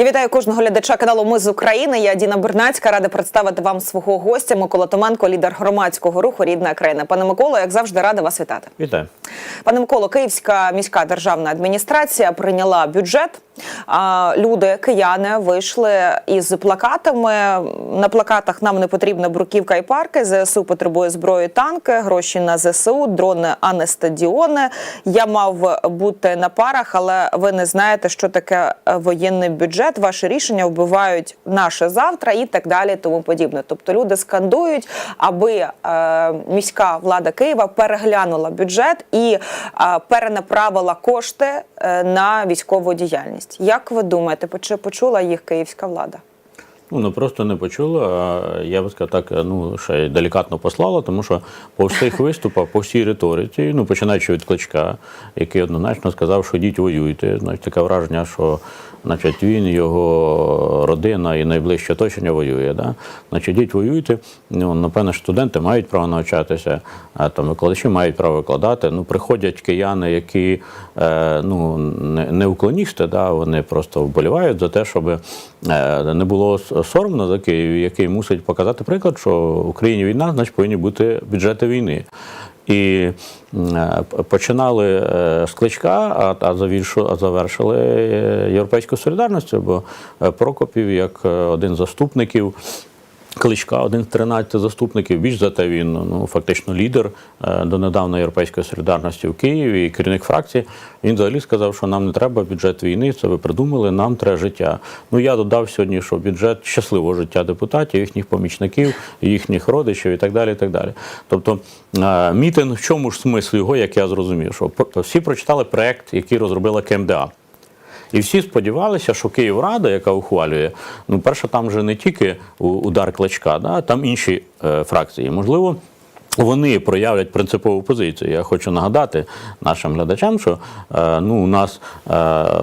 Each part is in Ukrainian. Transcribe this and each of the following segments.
Я вітаю кожного глядача каналу Ми з України. Я Діна Бернацька. Рада представити вам свого гостя Микола Томенко, лідер громадського руху Рідна країна. Пане Миколо, як завжди, рада вас вітати. Вітаю. Пане Миколо, Київська міська державна адміністрація прийняла бюджет. Люди, кияни, вийшли із плакатами. На плакатах нам не потрібна бруківка і парки. ЗСУ потребує зброї, танки, гроші на ЗСУ, дрони, а не стадіони. Я мав бути на парах, але ви не знаєте, що таке воєнний бюджет. Ваші рішення вбивають наше завтра і так далі. Тому подібне. Тобто люди скандують, аби е, міська влада Києва переглянула бюджет і е, перенаправила кошти е, на військову діяльність. Як ви думаєте, чи почула їх київська влада? Ну, не просто не почула, а я би сказав так, ну, ще й делікатно послала, тому що по всіх виступах, по всій риториці, ну, починаючи від Кличка, який однозначно сказав, що йдіть воюйте. Значить, таке враження, що значить, він, його родина і найближче оточення воює. Да? Значить, йдіть воюйте. Ну, напевно, студенти мають право навчатися, а там викладачі мають право викладати. Ну, приходять кияни, які е, ну, не, не уклоністи, да? вони просто вболівають за те, щоб е, не було соромно за Київ, який мусить показати приклад, що в Україні війна, значить повинні бути бюджети війни. І е, починали е, з кличка, а, завершили європейську європейською солідарністю, бо е, Прокопів, як е, один заступників. Кличка, один з 13 заступників, більш за те він ну фактично лідер е, донедавна європейської солідарності в Києві і керівник фракції. Він взагалі сказав, що нам не треба бюджет війни. Це ви придумали, нам треба життя. Ну я додав сьогодні, що бюджет щасливого життя депутатів, їхніх помічників, їхніх родичів і так далі. І так далі. Тобто е, мітинг в чому ж смисл його, як я зрозумів, що всі прочитали проект, який розробила КМДА. І всі сподівалися, що Київрада, яка ухвалює, ну перше, там вже не тільки удар кличка, да, там інші е, фракції. Можливо, вони проявлять принципову позицію. Я хочу нагадати нашим глядачам, що е, ну, у нас е,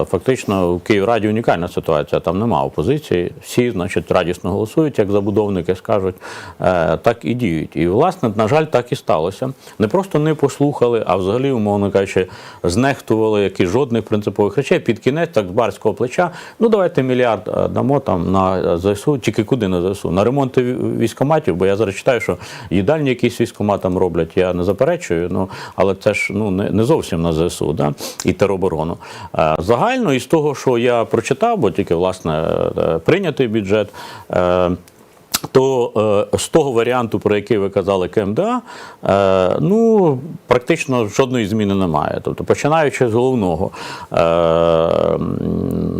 фактично в Київраді унікальна ситуація, там немає опозиції. Всі, значить, радісно голосують, як забудовники скажуть, е, так і діють. І, власне, на жаль, так і сталося. Не просто не послухали, а взагалі, умовно кажучи, знехтували якісь жодних принципових речей. Під кінець так з барського плеча. Ну давайте мільярд е, дамо там на ЗСУ, тільки куди на ЗСУ? На ремонти ві- військоматів, бо я зараз читаю, що їдальні якісь військоматам роблять, я не заперечую, ну але це ж ну не, не зовсім на ЗСУ, да? і тероборону. Е, Загально із того, що я прочитав, бо тільки власне е, прийнятий бюджет. е, то з того варіанту, про який ви казали КМДА, ну практично жодної зміни немає. Тобто, починаючи з головного,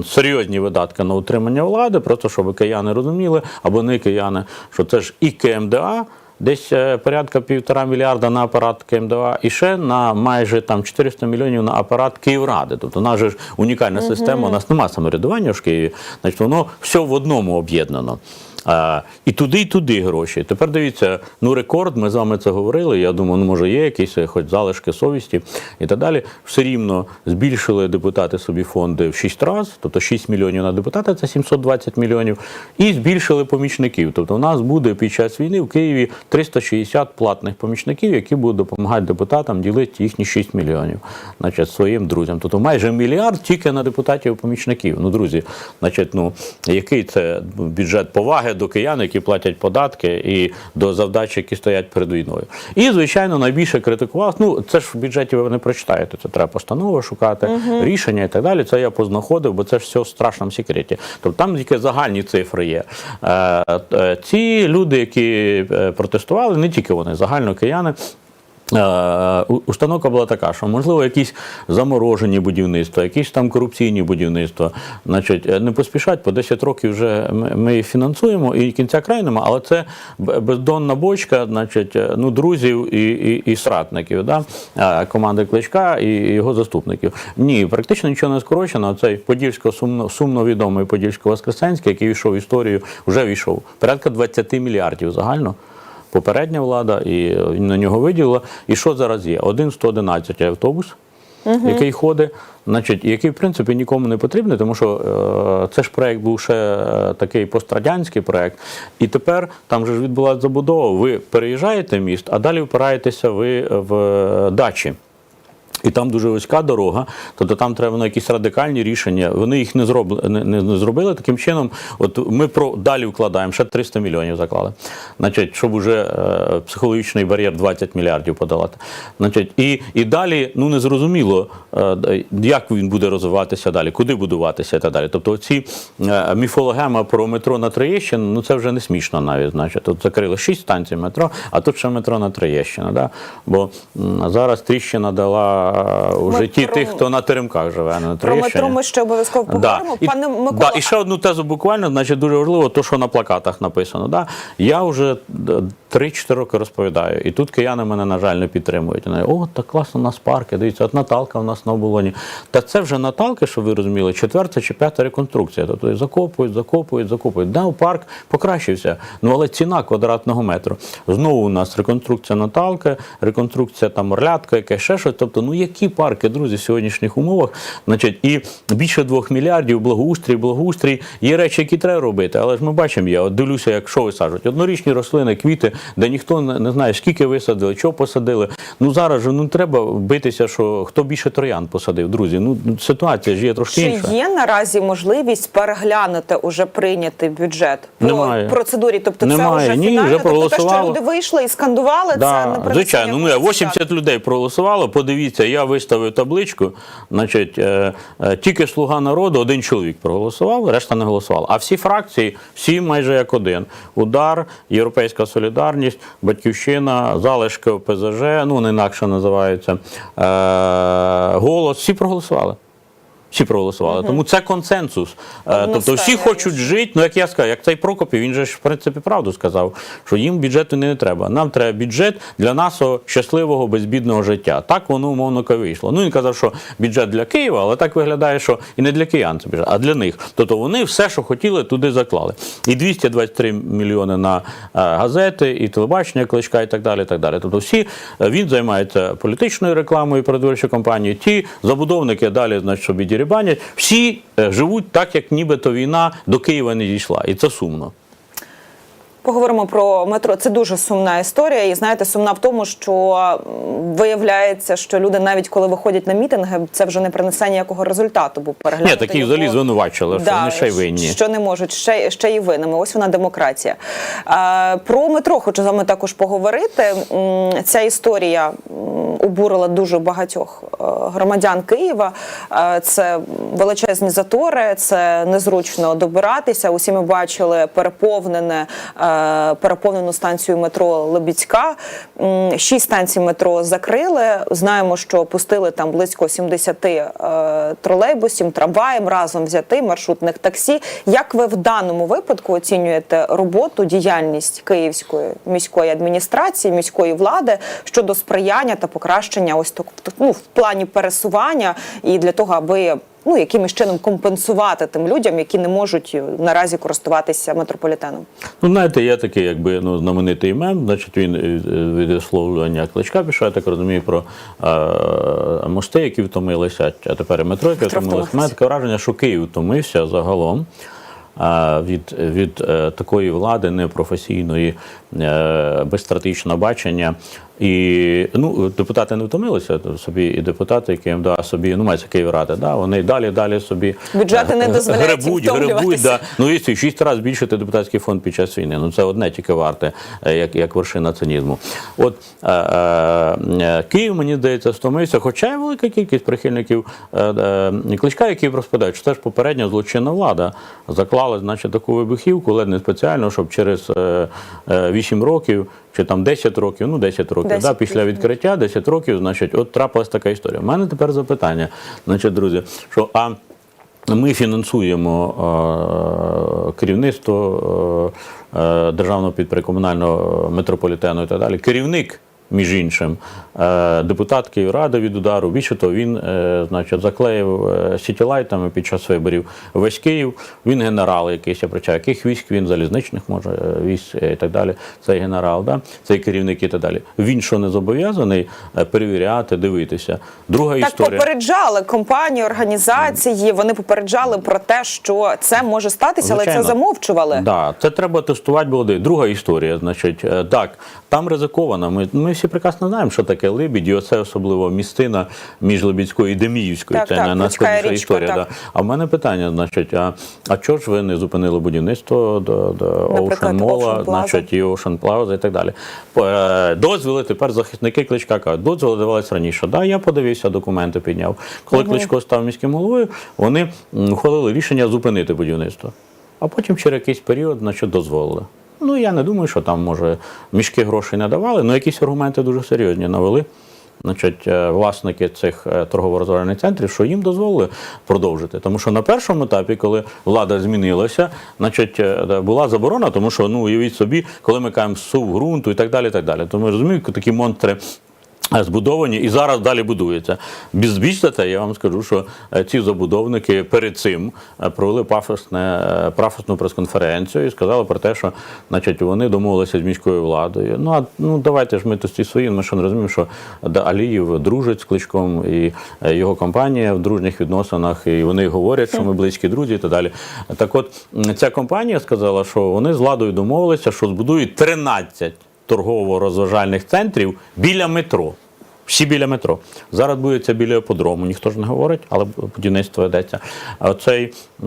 серйозні видатки на утримання влади, просто щоб кияни розуміли, або не кияни, що це ж і КМДА. Десь е, порядка півтора мільярда на апарат КМДА і ще на майже там 400 мільйонів на апарат Київради. Тобто у нас же ж унікальна система, у нас немає самоврядування в Києві, значить воно все в одному об'єднано. А, і туди, і туди гроші. Тепер дивіться, ну рекорд, ми з вами це говорили. Я думаю, ну може є якісь е, хоч залишки совісті і так далі. Все рівно збільшили депутати собі фонди в 6 разів, тобто 6 мільйонів на депутата це 720 мільйонів, і збільшили помічників. Тобто у нас буде під час війни в Києві 360 платних помічників, які будуть допомагати депутатам ділити їхні 6 мільйонів, значить, своїм друзям. Тобто майже мільярд тільки на депутатів-помічників. Ну, друзі, значить, ну який це бюджет поваги до киян, які платять податки, і до завдач, які стоять перед війною. І, звичайно, найбільше критикував. Ну, це ж в бюджеті ви не прочитаєте. Це треба постанови шукати, рішення і так далі. Це я познаходив, бо це ж все в страшному секреті. Тобто там тільки загальні цифри є. Е, е, ці люди, які е, протестували, не тільки вони, загально кияни. Е, Установка була така, що можливо якісь заморожені будівництва, якісь там корупційні будівництва. Значить, е, не поспішать, по 10 років вже ми, їх фінансуємо і кінця краю нема, але це бездонна бочка, значить, е, ну, друзів і, і, і сратників, да? команди Кличка і його заступників. Ні, практично нічого не скорочено. Цей Подільсько сумно, сумно відомий Подільсько-Воскресенський, який війшов в історію, вже війшов. Порядка 20 мільярдів загально попередня влада і на нього виділила. І що зараз є? Один 111 автобус, який ходить, значить, який в принципі нікому не потрібний, тому що е, це ж проект був ще е, такий пострадянський проект. І тепер там же ж відбулася забудова. Ви переїжджаєте міст, а далі впираєтеся ви в е, дачі. І там дуже вузька дорога, тобто там треба на якісь радикальні рішення. Вони їх не зробили, не, не, зробили таким чином. От ми про далі вкладаємо ще 300 мільйонів заклали. Значить, щоб уже е, психологічний бар'єр 20 мільярдів подолати. Значить, і, і далі ну не зрозуміло, е, як він буде розвиватися далі, куди будуватися і так далі. Тобто, ці е, міфологема про метро на Троєщину, ну це вже не смішно навіть. Значить, тут закрили 6 станцій метро, а тут ще метро на Троєщину. Да? Бо м, зараз тріщина дала у Ми житті про- тих, хто на теремках живе, а не на Про метро ми ще обов'язково поговоримо. І, Пане Микола, да, і ще одну тезу буквально, значить, дуже важливо, то, що на плакатах написано. Да? Я вже д- 3-4 роки розповідаю, і тут кияни мене, на жаль, не підтримують. Вони, О, так класно, у нас парки, дивіться, от Наталка у нас на оболоні. Та це вже Наталки, щоб ви розуміли, четверта чи п'ята реконструкція. Тобто закопують, закопують, закопують. Да, парк покращився, ну але ціна квадратного метру. Знову у нас реконструкція Наталки, реконструкція там Орлятка, яке ще щось. Тобто, ну які парки, друзі, в сьогоднішніх умовах? Значить, і більше двох мільярдів благоустрій, благоустрій. Є речі, які треба робити, але ж ми бачимо, я от дивлюся, як що висаджують. Однорічні рослини, квіти, де ніхто не, знає, скільки висадили, що посадили. Ну зараз же ну треба битися, що хто більше троян посадив, друзі. Ну ситуація ж є трошки Чи інша. є наразі можливість переглянути уже прийнятий бюджет по Немає. процедурі? Тобто Немає. це вже Ні, фінально? вже тобто те, що проголосували. люди вийшли і скандували, це не принесе звичайно, ну ніякого 80 людей проголосувало. Подивіться, я виставив табличку. Значить, е, е, тільки слуга народу, один чоловік проголосував, решта не голосувала. А всі фракції, всі майже як один: удар, Європейська солідарність, Батьківщина, залишки ОПЗЖ, ну не інакше називаються. Е, голос, всі проголосували. Всі проголосували. Тому це консенсус. Е, Тобто всі хочуть жити. Ну як я сказав, як цей Прокопів, він же ж в принципі правду сказав, що їм бюджету не треба. Нам треба бюджет для нашого щасливого безбідного життя. Так воно умовно вийшло. Ну він казав, що бюджет для Києва, але так виглядає, що і не для киян це бюджет, а для них. Тобто вони все, що хотіли, туди заклали. І 223 мільйони на е, газети, і телебачення, кличка, і так далі. І так далі. Тобто всі е, він займається політичною рекламою передвиборчої кампанії. Ті забудовники далі, значить, собі дірібанять. Всі е, живуть так, як нібито війна до Києва не дійшла, і це сумно. Поговоримо про метро. Це дуже сумна історія. І знаєте, сумна в тому, що виявляється, що люди навіть коли виходять на мітинги, це вже не принесе ніякого результату, бо переглянути Ні, такі його- взагалі звинувачили, що вони ще й винні. Що не можуть ще, ще й винними. Ось вона демократія. Е, про метро хочу з вами також поговорити. Ця історія обурила дуже багатьох е, громадян Києва. Е, Це величезні затори, це незручно добиратися. Усі ми бачили переповнене, е, переповнену станцію метро Лебідська. Шість станцій метро закрили. Знаємо, що пустили там близько 70 е, тролейбусів, трамваєм разом взяти маршрутних таксі. Як ви в даному випадку оцінюєте роботу, діяльність Київської міської адміністрації, міської влади щодо сприяння та покращення ось так, ну, в плані пересування і для того, аби ну якимось чином компенсувати тим людям, які не можуть наразі користуватися метрополітеном? Ну, знаєте, є такий, якби ну, знаменитий мем, значить він е, е, від висловлювання кличка пішов, я так розумію, про е, мости, які втомилися, а тепер і метро, яке втомилося. Має таке враження, що Київ втомився загалом. е, Від, від е, такої влади непрофесійної, е, без стратегічного бачення. І ну, депутати не втомилися собі, і депутати, які МДА собі, ну мається Київрада, да, вони далі, далі собі Бюджети не е, дозволяють гребуть, гребуть, да. Ну і шість разів збільшити депутатський фонд під час війни. Ну це одне тільки варте, е, як, як вершина цинізму. От е, е, Київ, мені здається, стомився, хоча й велика кількість прихильників е, е, кличка, які розповідають, що це ж попередня злочинна влада заклала, значить, таку вибухівку, ледь не спеціально, щоб через е, е, 8 років. Чи там 10 років, ну 10 років, 10 да, після відкриття, 10 років, значить, от трапилась така історія. У мене тепер запитання, значить, друзі, що а ми фінансуємо е, керівництво е, державного підприємного метрополітену і так далі. Керівник. Між іншим, е, депутат Київради від удару, більше того, він е, значить, заклеїв е, сітілайтами під час виборів весь Київ. Він генерал якийсь, я причаю, яких військ він залізничних може військ і так далі. Цей генерал, да? цей керівник і так далі. Він що не зобов'язаний перевіряти, дивитися. Друга Так історія. попереджали компанії, організації. Вони попереджали про те, що це може статися, але це замовчували. Да, це треба тестувати було. Друга історія. Значить, так, там ризиковано. Ми, ми всі прекрасно знаємо, що таке Либідь, і оце особливо містина між Либідською і Деміївською. Так, це так, на- найскладніша історія. так. Да. А в мене питання, значить, а, а чого ж ви не зупинили будівництво до, до Ocean Mall, значить, і Ocean Plaza і так далі? Е, Дозвіли тепер захисники Кличка кажуть, дозвіли давались раніше. Да, я подивився, документи підняв. Коли Кличко став міським головою, вони ухвалили рішення зупинити будівництво. А потім через якийсь період значить, дозволили. Ну, я не думаю, що там, може, мішки грошей не давали, але якісь аргументи дуже серйозні навели. Значить, е, власники цих е, торгово-розважальних центрів, що їм дозволили продовжити. Тому що на першому етапі, коли влада змінилася, значить, е, була заборона, тому що ну уявіть собі, коли ми кажемо сув ґрунту і так далі. так далі. Тому розумію, такі монстри. Збудовані і зараз далі будуються. Без більш за те, я вам скажу, що е, ці забудовники перед цим е, провели пафосне, е, пафосну прес-конференцію і сказали про те, що значить, вони домовилися з міською владою. Ну а ну давайте ж ми то свої. Ми що не розуміємо, що Аліїв дружить з кличком, і його компанія в дружніх відносинах, і вони говорять, що ми близькі друзі і так далі. Так от ця компанія сказала, що вони з владою домовилися, що збудують 13 торгово-розважальних центрів біля метро. Всі біля метро. Зараз будеться біля подрому, ніхто ж не говорить, але будівництво йдеться. Оцей е,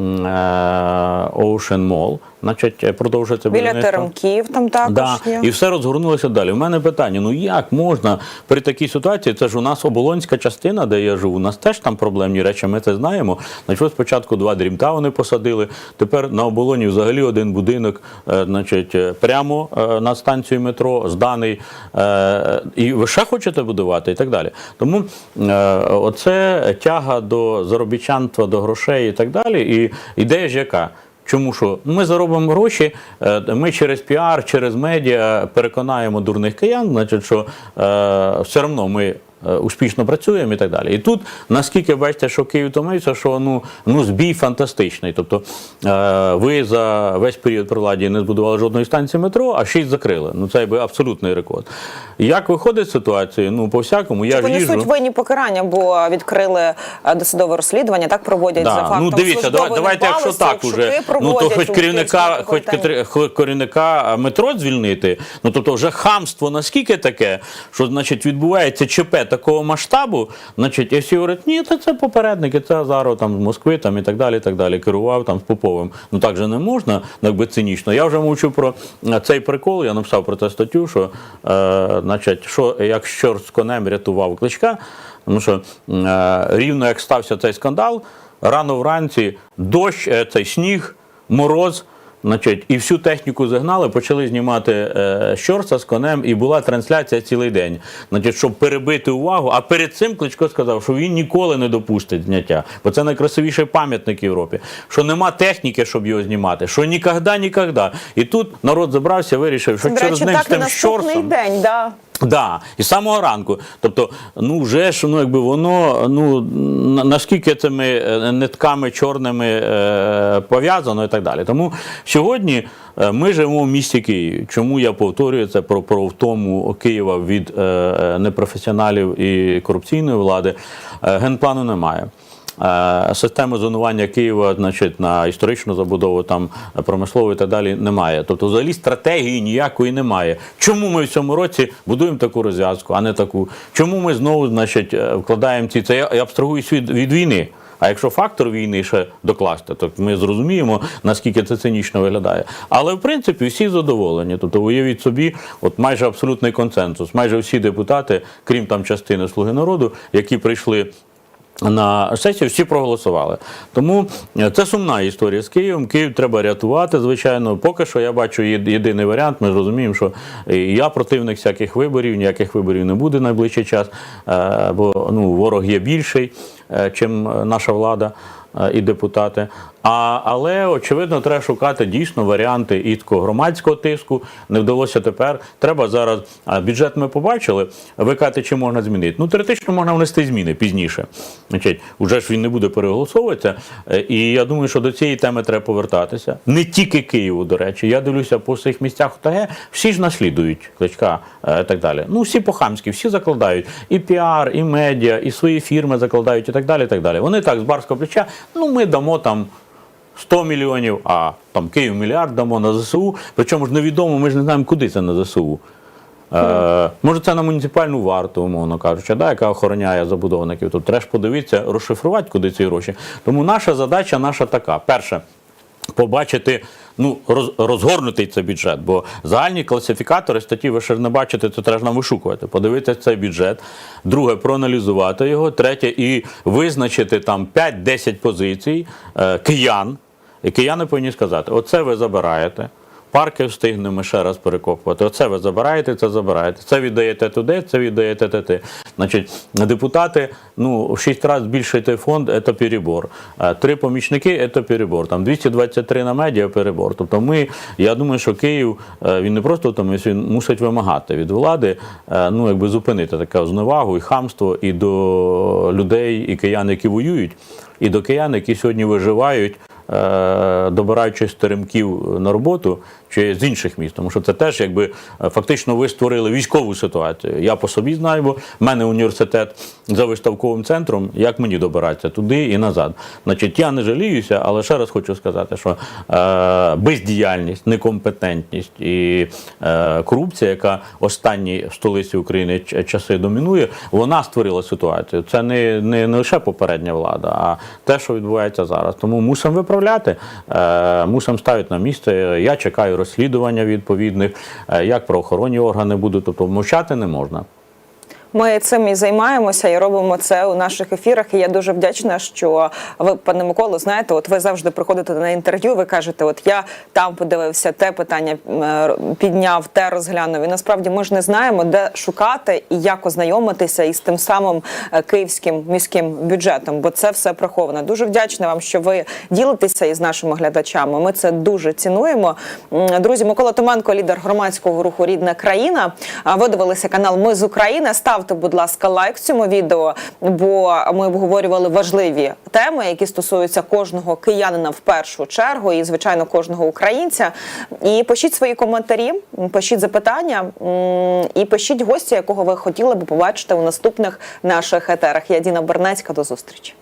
Ocean Mall, значить, продовжується Біля теремків там також Да, є. і все розгорнулося далі. У мене питання: ну як можна при такій ситуації? Це ж у нас оболонська частина, де я живу. У нас теж там проблемні речі, ми це знаємо. Значить, спочатку два дрімтауни посадили. Тепер на оболоні взагалі один будинок, е, значить, е, прямо е, на станцію метро, зданий. Е, і ви ще хочете будувати, і так далі. Тому е, оце тяга до заробітчанства, до грошей і так далі. І ідея ж яка? Чому що? Ми заробимо гроші, е, ми через піар, через медіа переконаємо дурних киян, значить, що е, все одно ми. Е, Успішно працюємо і так далі. І тут, наскільки бачите, що Київ втомився, що ну, ну збій фантастичний. Тобто е, ви за весь період при владі не збудували жодної станції метро, а шість закрили. Ну це якби абсолютний рекорд. Як виходить з ситуації? Ну, по всякому, я ж Понесуть їжджу. винні покарання, бо відкрили е, досудове розслідування, так проводять за фактом. Ну дивіться, давай, службової давайте, якщо так уже, ну то хоч керівника, хоч керівника метро звільнити. Ну тобто, вже хамство наскільки таке, що значить відбувається ЧП такого масштабу. Значить, і всі говорять, ні, це, це попередники, це Азаров там з Москви там і так далі. і так далі. Керував там з Поповим. Ну так же не можна, ну, якби цинічно. Я вже мовчу про е, цей прикол. Я написав про це статтю, що е, значить, що як чорт з конем рятував кличка. Тому що е, рівно як стався цей скандал, рано вранці дощ, е, цей сніг, мороз. Значить, і всю техніку загнали, почали знімати е, щорса з конем, і була трансляція цілий день. Значить, щоб перебити увагу. А перед цим Кличко сказав, що він ніколи не допустить зняття, бо це найкрасивіший пам'ятник Європі. Що нема техніки, щоб його знімати, що ніколи, ніколи. І тут народ забрався, вирішив, що До через ним з тим щорсом. день, да. Да, і самого ранку. Тобто, ну вже ж ну якби воно, ну наскільки цими е, нитками чорними е, пов'язано і так далі. Тому сьогодні е, ми живемо в місті Києві. Чому я повторюю це про, про втому Києва від е, е, непрофесіоналів і корупційної влади? Генплану немає. Е, Системи зонування Києва, значить, на історичну забудову, там промислову і так далі немає. Тобто, взагалі стратегії ніякої немає. Чому ми в цьому році будуємо таку розв'язку, а не таку? Чому ми знову, значить, е, вкладаємо ці це? Я абстрагуюсь від, від війни. А якщо фактор війни ще докласти, то ми зрозуміємо, наскільки це цинічно виглядає. Але в принципі всі задоволені. Тобто, уявіть собі, от майже абсолютний консенсус. Майже всі депутати, крім там частини Слуги народу, які прийшли на сесію всі проголосували. Тому е, це сумна історія з Києвом. Київ треба рятувати, звичайно. Поки що я бачу єдиний варіант. Ми зрозуміємо, що я противник всяких виборів, ніяких виборів не буде найближчий час, е, бо ну, ворог є більший, е, чим наша влада е, і депутати. А, але очевидно, треба шукати дійсно варіанти і такого громадського тиску. Не вдалося тепер. Треба зараз. А бюджет ми побачили. Ви кажете, чи можна змінити? Ну, теоретично можна внести зміни пізніше. Значить, уже ж він не буде переголосовуватися. Е, І я думаю, що до цієї теми треба повертатися. Не тільки Києву, до речі. Я дивлюся по своїх місцях ОТГ, всі ж наслідують кличка е, і так далі. Ну, всі по-хамськи, всі закладають. І піар, і медіа, і свої фірми закладають, і так далі. і так далі. Вони так з барського плеча, ну ми дамо там. 100 мільйонів, а там Київ мільярд дамо на ЗСУ. Причому ж невідомо, ми ж не знаємо, куди це на ЗСУ. Е, може, це на муніципальну варту, умовно кажучи, да, яка охороняє забудовників. Тут треба ж подивитися, розшифрувати, куди ці гроші. Тому наша задача наша така: перше, побачити. Ну, роз, розгорнутий цей бюджет, бо загальні класифікатори статті ви ще не бачите, це треба нам вишукувати. Подивитися цей бюджет. Друге, проаналізувати його. Третє, і визначити там 5-10 позицій е, киян. І кияни повинні сказати: оце ви забираєте. Парки встигнемо ще раз перекопувати. Оце ви забираєте, це забираєте. Це віддаєте туди, це віддаєте туди. Значить, депутати, ну, в 6 разів збільшити фонд це перебор. Е, Три помічники це перебор. Там 223 на медіа перебор. Тобто ми, я думаю, що Київ е, він не просто там, він мусить вимагати від влади, е, ну, якби зупинити таке зневагу і хамство і до людей, і киян, які воюють, і до киян, які сьогодні виживають добираючись з теремків на роботу чи з інших міст, тому що це теж якби е, фактично ви створили військову ситуацію. Я по собі знаю, бо в мене університет за виставковим центром, як мені добиратися туди і назад. Значить, я не жаліюся, але ще раз хочу сказати, що е, бездіяльність, некомпетентність і е, корупція, яка останні в столиці України часи домінує, вона створила ситуацію. Це не, не, не лише попередня влада, а те, що відбувається зараз. Тому мусимо виправляти, е, мусимо ставити на місце. Я чекаю розслідування відповідних, е, як правоохоронні органи будуть, тобто мовчати не можна. Ми цим і займаємося і робимо це у наших ефірах. І я дуже вдячна, що ви, пане Миколо, знаєте, от ви завжди приходите на інтерв'ю. Ви кажете, от я там подивився, те питання е, підняв, те розглянув. І насправді ми ж не знаємо, де шукати і як ознайомитися із тим самим е, київським міським бюджетом, бо це все приховано. Дуже вдячна вам, що ви ділитеся із нашими глядачами. Ми це дуже цінуємо. Друзі, Микола Томенко, лідер громадського руху Рідна країна. Ви дивилися канал Ми з України. Ставте, будь ласка, лайк цьому відео, бо ми обговорювали важливі теми, які стосуються кожного киянина в першу чергу, і звичайно кожного українця. І пишіть свої коментарі, пишіть запитання і пишіть гостя, якого ви хотіли би побачити у наступних наших етерах. Я Діна Бернецька. До зустрічі.